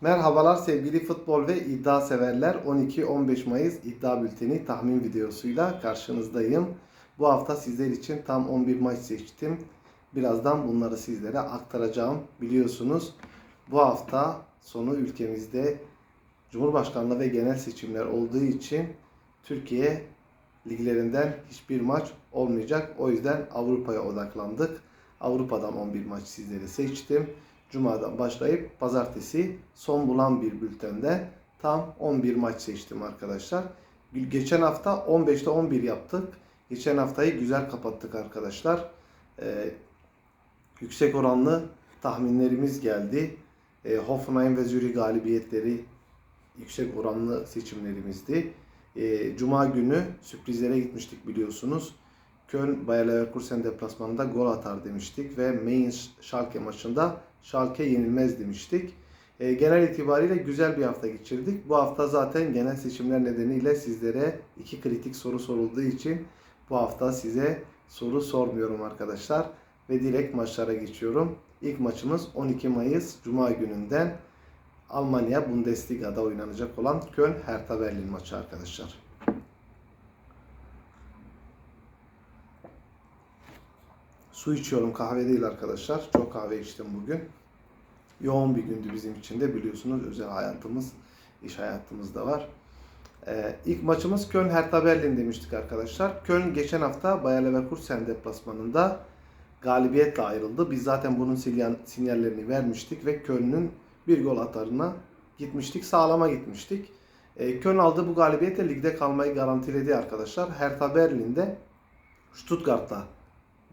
Merhabalar sevgili futbol ve iddia severler. 12-15 Mayıs iddia bülteni tahmin videosuyla karşınızdayım. Bu hafta sizler için tam 11 maç seçtim. Birazdan bunları sizlere aktaracağım. Biliyorsunuz bu hafta sonu ülkemizde Cumhurbaşkanlığı ve genel seçimler olduğu için Türkiye liglerinden hiçbir maç olmayacak. O yüzden Avrupa'ya odaklandık. Avrupa'dan 11 maç sizlere seçtim. Cuma'dan başlayıp pazartesi son bulan bir bültende tam 11 maç seçtim arkadaşlar. Geçen hafta 15'te 11 yaptık. Geçen haftayı güzel kapattık arkadaşlar. Ee, yüksek oranlı tahminlerimiz geldi. Ee, Hoffenheim ve Zürich galibiyetleri yüksek oranlı seçimlerimizdi. Ee, Cuma günü sürprizlere gitmiştik biliyorsunuz. Köln Bayer Leverkusen deplasmanında gol atar demiştik ve Mainz Schalke maçında Schalke yenilmez demiştik. E, genel itibariyle güzel bir hafta geçirdik. Bu hafta zaten genel seçimler nedeniyle sizlere iki kritik soru sorulduğu için bu hafta size soru sormuyorum arkadaşlar ve direkt maçlara geçiyorum. İlk maçımız 12 Mayıs Cuma gününden Almanya Bundesliga'da oynanacak olan Köln Hertha Berlin maçı arkadaşlar. Su içiyorum kahve değil arkadaşlar. Çok kahve içtim bugün. Yoğun bir gündü bizim için de biliyorsunuz özel hayatımız, iş hayatımız da var. Ee, ilk maçımız Köln Hertha Berlin demiştik arkadaşlar. Köln geçen hafta Bayer Leverkusen deplasmanında galibiyetle ayrıldı. Biz zaten bunun sinyal, sinyallerini vermiştik ve Köln'ün bir gol atarına gitmiştik. Sağlama gitmiştik. Ee, Köln aldığı bu galibiyetle ligde kalmayı garantiledi arkadaşlar. Hertha Berlin'de Stuttgart'la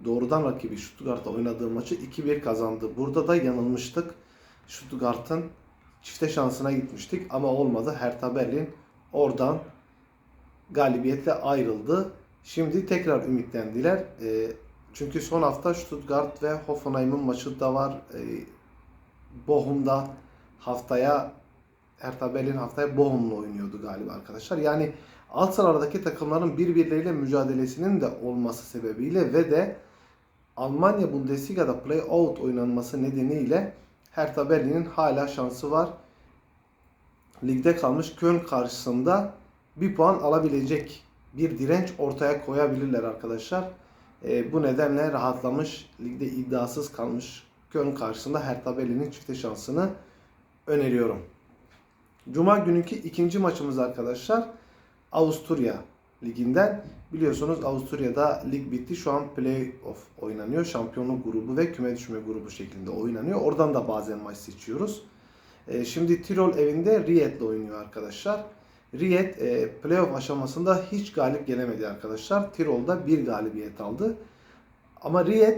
doğrudan rakibi Stuttgart'ta oynadığı maçı 2-1 kazandı. Burada da yanılmıştık. Stuttgart'ın çifte şansına gitmiştik ama olmadı. Hertha Berlin oradan galibiyetle ayrıldı. Şimdi tekrar ümitlendiler. E, çünkü son hafta Stuttgart ve Hoffenheim'in maçı da var. E, Bochum'da haftaya Hertha Berlin haftaya Bochum'la oynuyordu galiba arkadaşlar. Yani alt sıralardaki takımların birbirleriyle mücadelesinin de olması sebebiyle ve de Almanya Bundesliga'da play-out oynanması nedeniyle Hertha Berlin'in hala şansı var. Ligde kalmış Köln karşısında bir puan alabilecek bir direnç ortaya koyabilirler arkadaşlar. E, bu nedenle rahatlamış, ligde iddiasız kalmış Köln karşısında Hertha Berlin'in çifte şansını öneriyorum. Cuma günkü ikinci maçımız arkadaşlar Avusturya liginden. Biliyorsunuz Avusturya'da lig bitti. Şu an playoff oynanıyor. Şampiyonluk grubu ve küme düşme grubu şeklinde oynanıyor. Oradan da bazen maç seçiyoruz. E, şimdi Tirol evinde Riyad'la oynuyor arkadaşlar. Riyad e, playoff aşamasında hiç galip gelemedi arkadaşlar. Tirol'da bir galibiyet aldı. Ama Riyad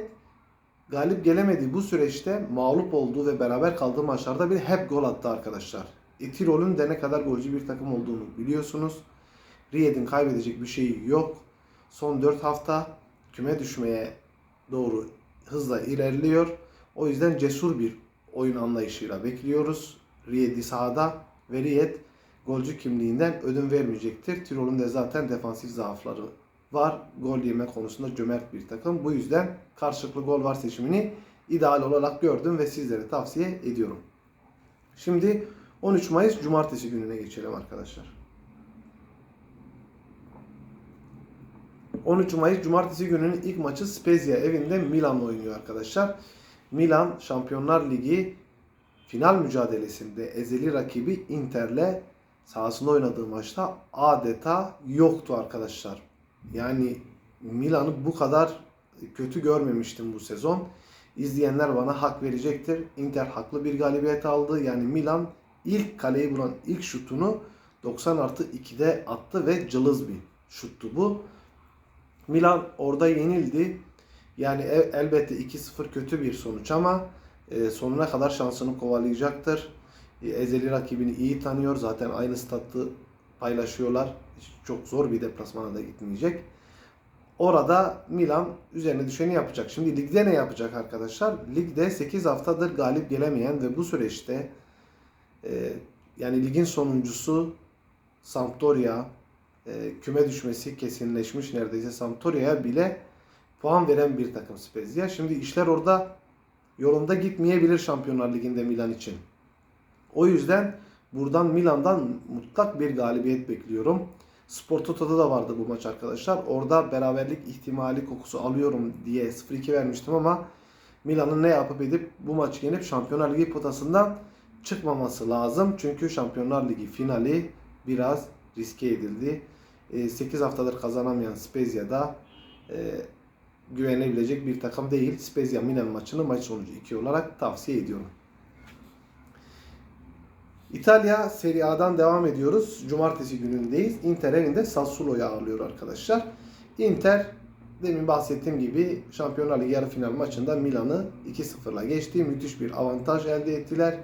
galip gelemediği bu süreçte mağlup olduğu ve beraber kaldığı maçlarda bir hep gol attı arkadaşlar. E, Tirol'ün de ne kadar golcü bir takım olduğunu biliyorsunuz. Riyad'in kaybedecek bir şeyi yok. Son 4 hafta küme düşmeye doğru hızla ilerliyor. O yüzden cesur bir oyun anlayışıyla bekliyoruz. Riyad'i sahada ve Riyad golcü kimliğinden ödün vermeyecektir. Tirol'un de zaten defansif zaafları var. Gol yeme konusunda cömert bir takım. Bu yüzden karşılıklı gol var seçimini ideal olarak gördüm ve sizlere tavsiye ediyorum. Şimdi 13 Mayıs Cumartesi gününe geçelim arkadaşlar. 13 Mayıs Cumartesi gününün ilk maçı Spezia evinde Milan'la oynuyor arkadaşlar. Milan Şampiyonlar Ligi final mücadelesinde ezeli rakibi Inter'le sahasında oynadığı maçta adeta yoktu arkadaşlar. Yani Milan'ı bu kadar kötü görmemiştim bu sezon. İzleyenler bana hak verecektir. Inter haklı bir galibiyet aldı. Yani Milan ilk kaleyi vuran ilk şutunu 90 artı 2'de attı ve cılız bir şuttu bu. Milan orada yenildi. Yani el, elbette 2-0 kötü bir sonuç ama e, sonuna kadar şansını kovalayacaktır. E, ezeli rakibini iyi tanıyor. Zaten aynı statı paylaşıyorlar. Çok zor bir deplasmana da gitmeyecek. Orada Milan üzerine düşeni yapacak. Şimdi ligde ne yapacak arkadaşlar? Ligde 8 haftadır galip gelemeyen ve bu süreçte e, yani ligin sonuncusu Sampdoria e, küme düşmesi kesinleşmiş neredeyse Sampdoria'ya bile puan veren bir takım Spezia. Şimdi işler orada yolunda gitmeyebilir Şampiyonlar Ligi'nde Milan için. O yüzden buradan Milan'dan mutlak bir galibiyet bekliyorum. Spor Toto'da da vardı bu maç arkadaşlar. Orada beraberlik ihtimali kokusu alıyorum diye 0-2 vermiştim ama Milan'ın ne yapıp edip bu maçı yenip Şampiyonlar Ligi potasından çıkmaması lazım. Çünkü Şampiyonlar Ligi finali biraz riske edildi. 8 haftadır kazanamayan Spezia'da e, güvenebilecek bir takım değil. Spezia Milan maçını maç sonucu 2 olarak tavsiye ediyorum. İtalya Serie A'dan devam ediyoruz. Cumartesi günündeyiz. Inter evinde Sassuolo'yu ağırlıyor arkadaşlar. Inter demin bahsettiğim gibi Şampiyonlar Ligi yarı final maçında Milan'ı 2-0'la geçti. Müthiş bir avantaj elde ettiler.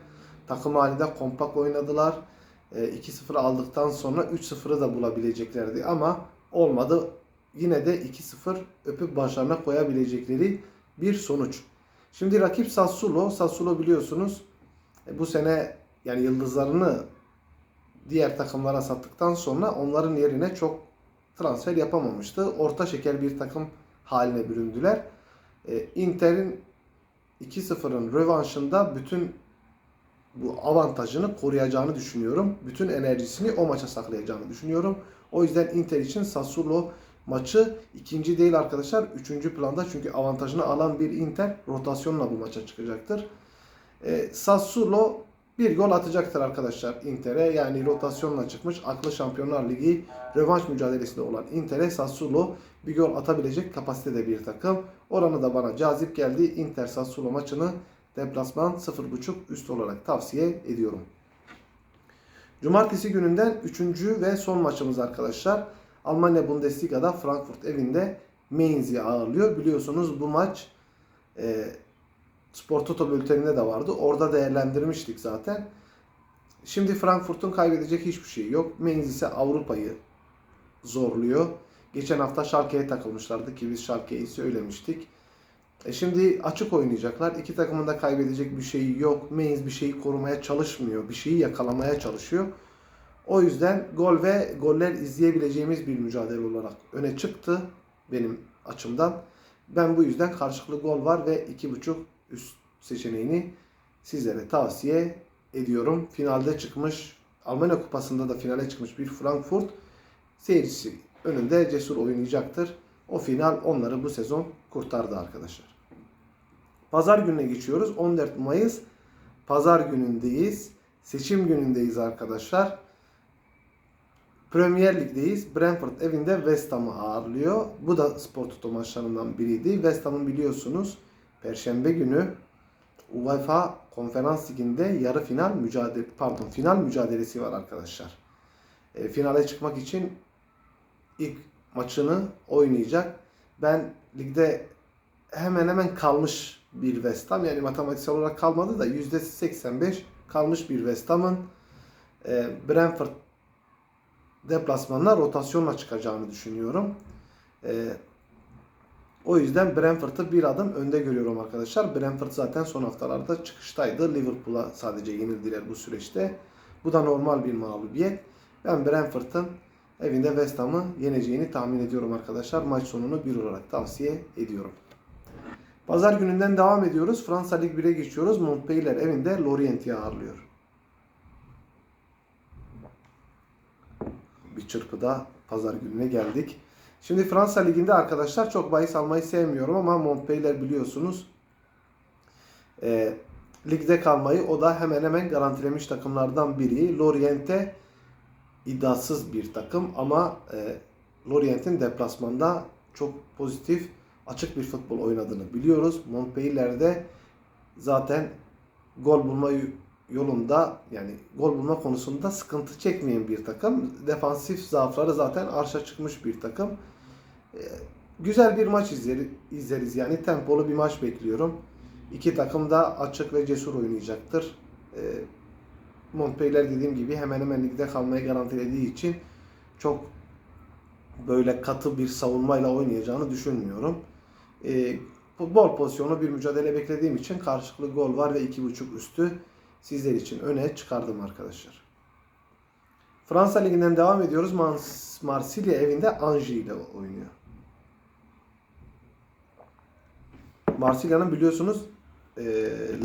Takım halinde kompak oynadılar. 2-0 aldıktan sonra 3-0'ı da bulabileceklerdi ama olmadı. Yine de 2-0 öpüp başlarına koyabilecekleri bir sonuç. Şimdi rakip Sassuolo. Sassuolo biliyorsunuz e, bu sene yani yıldızlarını diğer takımlara sattıktan sonra onların yerine çok transfer yapamamıştı. Orta şeker bir takım haline büründüler. E, Inter'in 2-0'ın rövanşında bütün bu avantajını koruyacağını düşünüyorum. Bütün enerjisini o maça saklayacağını düşünüyorum. O yüzden Inter için Sassuolo maçı ikinci değil arkadaşlar. Üçüncü planda çünkü avantajını alan bir Inter rotasyonla bu maça çıkacaktır. E, Sassuolo bir gol atacaktır arkadaşlar Inter'e. Yani rotasyonla çıkmış aklı Şampiyonlar Ligi rövanş mücadelesinde olan Inter'e Sassuolo bir gol atabilecek kapasitede bir takım. Oranı da bana cazip geldi. Inter Sassuolo maçını deplasman 0.5 üst olarak tavsiye ediyorum. Cumartesi gününden 3. ve son maçımız arkadaşlar. Almanya Bundesliga'da Frankfurt evinde Mainz'i ağırlıyor. Biliyorsunuz bu maç e, Spor Toto bülteninde de vardı. Orada değerlendirmiştik zaten. Şimdi Frankfurt'un kaybedecek hiçbir şey yok. Mainz ise Avrupa'yı zorluyor. Geçen hafta Schalke'ye takılmışlardı ki biz Schalke'yi söylemiştik. E şimdi açık oynayacaklar. İki takımın da kaybedecek bir şeyi yok. Mainz bir şeyi korumaya çalışmıyor. Bir şeyi yakalamaya çalışıyor. O yüzden gol ve goller izleyebileceğimiz bir mücadele olarak öne çıktı benim açımdan. Ben bu yüzden karşılıklı gol var ve 2.5 üst seçeneğini sizlere tavsiye ediyorum. Finalde çıkmış, Almanya Kupası'nda da finale çıkmış bir Frankfurt seyircisi önünde cesur oynayacaktır. O final onları bu sezon kurtardı arkadaşlar. Pazar gününe geçiyoruz. 14 Mayıs Pazar günündeyiz. Seçim günündeyiz arkadaşlar. Premier Lig'deyiz. Brentford evinde West Ham'ı ağırlıyor. Bu da spor tutu maçlarından biriydi. West Ham'ın biliyorsunuz Perşembe günü UEFA Konferans Ligi'nde yarı final mücadele pardon final mücadelesi var arkadaşlar. E, finale çıkmak için ilk maçını oynayacak. Ben ligde hemen hemen kalmış bir West Ham yani matematiksel olarak kalmadı da %85 kalmış bir West Ham'ın e, Brentford deplasmanla rotasyonla çıkacağını düşünüyorum. E, o yüzden Brentford'ı bir adım önde görüyorum arkadaşlar. Brentford zaten son haftalarda çıkıştaydı. Liverpool'a sadece yenildiler bu süreçte. Bu da normal bir mağlubiyet. Ben Brentford'ın evinde West Ham'ı yeneceğini tahmin ediyorum arkadaşlar. Maç sonunu bir olarak tavsiye ediyorum. Pazar gününden devam ediyoruz. Fransa Lig 1'e geçiyoruz. Montpellier evinde Lorient'i ağırlıyor. Bir çırpıda pazar gününe geldik. Şimdi Fransa Ligi'nde arkadaşlar çok bahis almayı sevmiyorum ama Montpellier biliyorsunuz e, ligde kalmayı o da hemen hemen garantilemiş takımlardan biri. Lorient'e iddiasız bir takım ama e, Lorient'in deplasmanda çok pozitif açık bir futbol oynadığını biliyoruz. Montpellier'de zaten gol bulma yolunda yani gol bulma konusunda sıkıntı çekmeyen bir takım. Defansif zaafları zaten arşa çıkmış bir takım. Ee, güzel bir maç izleriz, yani tempolu bir maç bekliyorum. İki takım da açık ve cesur oynayacaktır. Ee, Montpellier dediğim gibi hemen hemen ligde kalmayı garantilediği için çok böyle katı bir savunmayla oynayacağını düşünmüyorum. Ee, bol pozisyonu bir mücadele beklediğim için karşılıklı gol var ve 2.5 üstü sizler için öne çıkardım arkadaşlar. Fransa Ligi'nden devam ediyoruz. Marsilya evinde Anji ile oynuyor. Marsilya'nın biliyorsunuz e,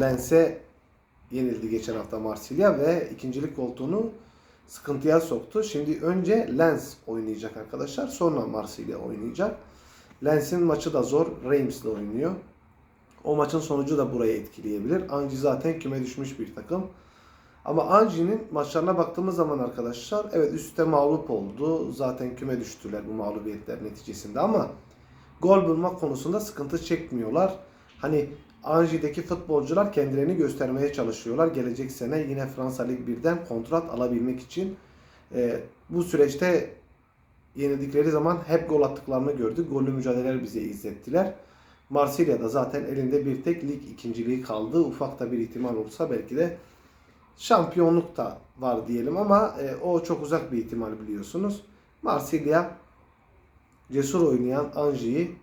Lens'e yenildi geçen hafta Marsilya ve ikincilik koltuğunu sıkıntıya soktu. Şimdi önce Lens oynayacak arkadaşlar. Sonra Marsilya oynayacak. Lens'in maçı da zor. Reims'le oynuyor. O maçın sonucu da burayı etkileyebilir. Anji zaten küme düşmüş bir takım. Ama Anji'nin maçlarına baktığımız zaman arkadaşlar evet üstte mağlup oldu. Zaten küme düştüler bu mağlubiyetler neticesinde ama gol bulma konusunda sıkıntı çekmiyorlar. Hani Anji'deki futbolcular kendilerini göstermeye çalışıyorlar. Gelecek sene yine Fransa Lig 1'den kontrat alabilmek için. Ee, bu süreçte yenildikleri zaman hep gol attıklarını gördük. Gollü mücadeleler bize izlettiler. Marsilya'da zaten elinde bir tek lig ikinciliği kaldı. Ufak da bir ihtimal olsa belki de şampiyonluk da var diyelim ama e, o çok uzak bir ihtimal biliyorsunuz. Marsilya cesur oynayan Anji'yi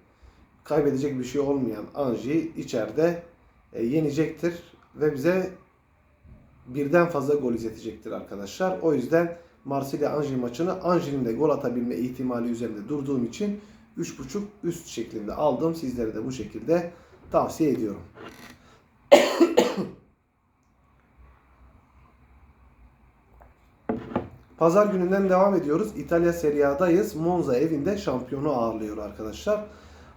kaybedecek bir şey olmayan Anji'yi içeride e, yenecektir ve bize birden fazla gol izletecektir arkadaşlar. O yüzden Marsilya Anji maçını Anji'nin de gol atabilme ihtimali üzerinde durduğum için 3.5 üst şeklinde aldım. Sizlere de bu şekilde tavsiye ediyorum. Pazar gününden devam ediyoruz. İtalya Serie A'dayız. Monza evinde şampiyonu ağırlıyor arkadaşlar.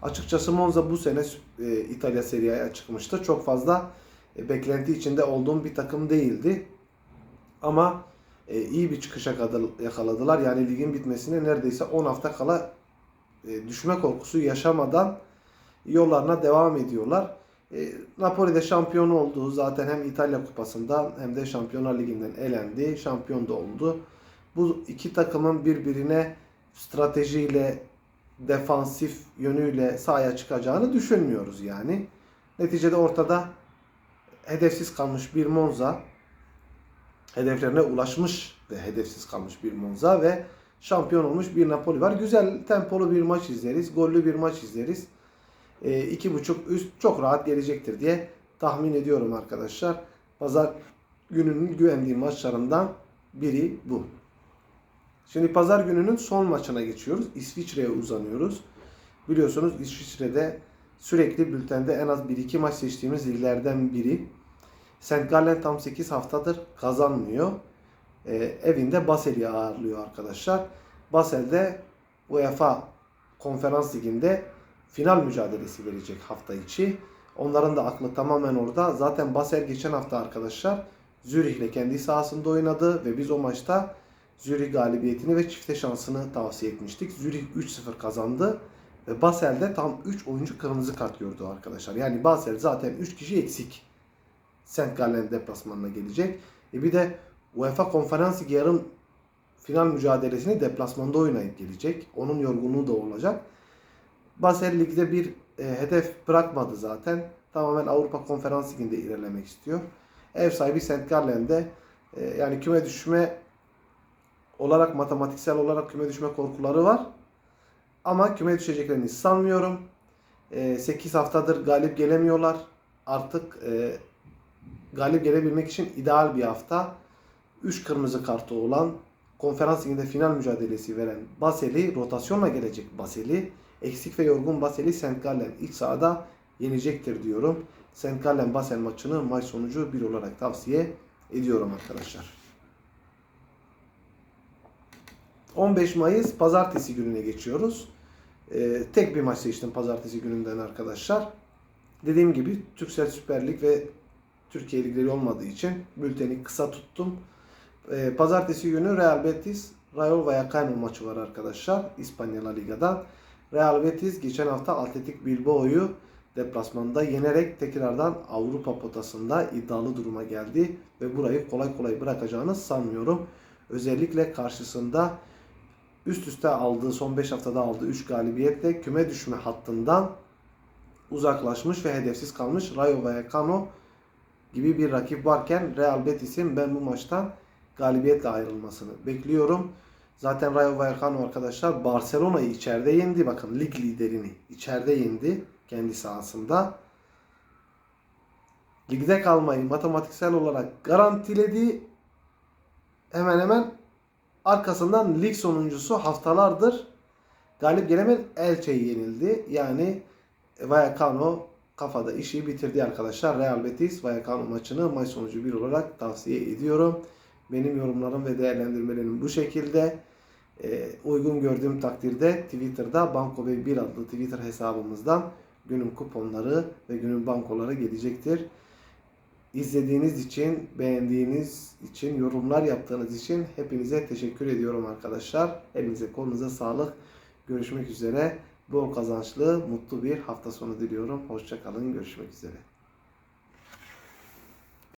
Açıkçası Monza bu sene e, İtalya Serie A'ya çıkmıştı. Çok fazla e, beklenti içinde olduğum bir takım değildi. Ama e, iyi bir çıkışa yakaladılar. Yani ligin bitmesine neredeyse 10 hafta kala e, düşme korkusu yaşamadan yollarına devam ediyorlar. E, Napoli'de şampiyon oldu. Zaten hem İtalya Kupası'ndan hem de Şampiyonlar Ligi'nden elendi. Şampiyon da oldu. Bu iki takımın birbirine stratejiyle, defansif yönüyle sahaya çıkacağını düşünmüyoruz yani. Neticede ortada hedefsiz kalmış bir Monza, hedeflerine ulaşmış ve hedefsiz kalmış bir Monza ve şampiyon olmuş bir Napoli var. Güzel tempolu bir maç izleriz, gollü bir maç izleriz. E, iki buçuk üst çok rahat gelecektir diye tahmin ediyorum arkadaşlar. Pazar gününün güvendiği maçlarından biri bu. Şimdi pazar gününün son maçına geçiyoruz. İsviçre'ye uzanıyoruz. Biliyorsunuz İsviçre'de sürekli bültende en az 1-2 maç seçtiğimiz liglerden biri. St. Gallen tam 8 haftadır kazanmıyor. E, evinde Basel'i ağırlıyor arkadaşlar. Basel'de UEFA Konferans Ligi'nde final mücadelesi verecek hafta içi. Onların da aklı tamamen orada. Zaten Basel geçen hafta arkadaşlar Zürih'le kendi sahasında oynadı ve biz o maçta Zürih galibiyetini ve çifte şansını tavsiye etmiştik. Zürih 3-0 kazandı ve Basel'de tam 3 oyuncu kırmızı kart gördü arkadaşlar. Yani Basel zaten 3 kişi eksik. St. Gallen deplasmanına gelecek. E bir de UEFA Konferans Ligi yarım final mücadelesini deplasmanda oynayıp gelecek. Onun yorgunluğu da olacak. Basel Lig'de bir e, hedef bırakmadı zaten. Tamamen Avrupa Konferans Ligi'nde ilerlemek istiyor. Ev sahibi St. Gallen'de e, yani küme düşme olarak matematiksel olarak küme düşme korkuları var. Ama küme düşeceklerini sanmıyorum. E, 8 haftadır galip gelemiyorlar. Artık e, galip gelebilmek için ideal bir hafta. 3 kırmızı kartı olan konferans liginde final mücadelesi veren Basel'i rotasyonla gelecek Basel'i eksik ve yorgun Basel'i St. Gallen ilk sahada yenecektir diyorum. St. Gallen Basel maçını maç sonucu 1 olarak tavsiye ediyorum arkadaşlar. 15 Mayıs pazartesi gününe geçiyoruz. Ee, tek bir maç seçtim pazartesi gününden arkadaşlar. Dediğim gibi Türksel Süper Lig ve Türkiye Ligleri olmadığı için bülteni kısa tuttum. Ee, pazartesi günü Real Betis Rayo Vallecano maçı var arkadaşlar İspanya La Liga'da. Real Betis geçen hafta Atletik Bilbao'yu deplasmanda yenerek tekrardan Avrupa potasında iddialı duruma geldi ve burayı kolay kolay bırakacağını sanmıyorum. Özellikle karşısında üst üste aldığı son 5 haftada aldığı 3 galibiyetle küme düşme hattından uzaklaşmış ve hedefsiz kalmış Rayo Vallecano gibi bir rakip varken Real Betis'in ben bu maçtan galibiyetle ayrılmasını bekliyorum. Zaten Rayo Vallecano arkadaşlar Barcelona'yı içeride yendi. Bakın lig liderini içeride yendi kendi sahasında. Ligde kalmayı matematiksel olarak garantiledi. Hemen hemen arkasından lig sonuncusu haftalardır galip gelemeyen Elche'yi yenildi. Yani Vallecano kafada işi bitirdi arkadaşlar. Real Betis Vallecano maçını maç sonucu 1 olarak tavsiye ediyorum. Benim yorumlarım ve değerlendirmelerim bu şekilde. Ee, uygun gördüğüm takdirde Twitter'da Banko Bey 1 adlı Twitter hesabımızdan günün kuponları ve günün bankoları gelecektir. İzlediğiniz için, beğendiğiniz için, yorumlar yaptığınız için hepinize teşekkür ediyorum arkadaşlar. Elinize kolunuza sağlık. Görüşmek üzere. Bol kazançlı, mutlu bir hafta sonu diliyorum. Hoşçakalın. Görüşmek üzere.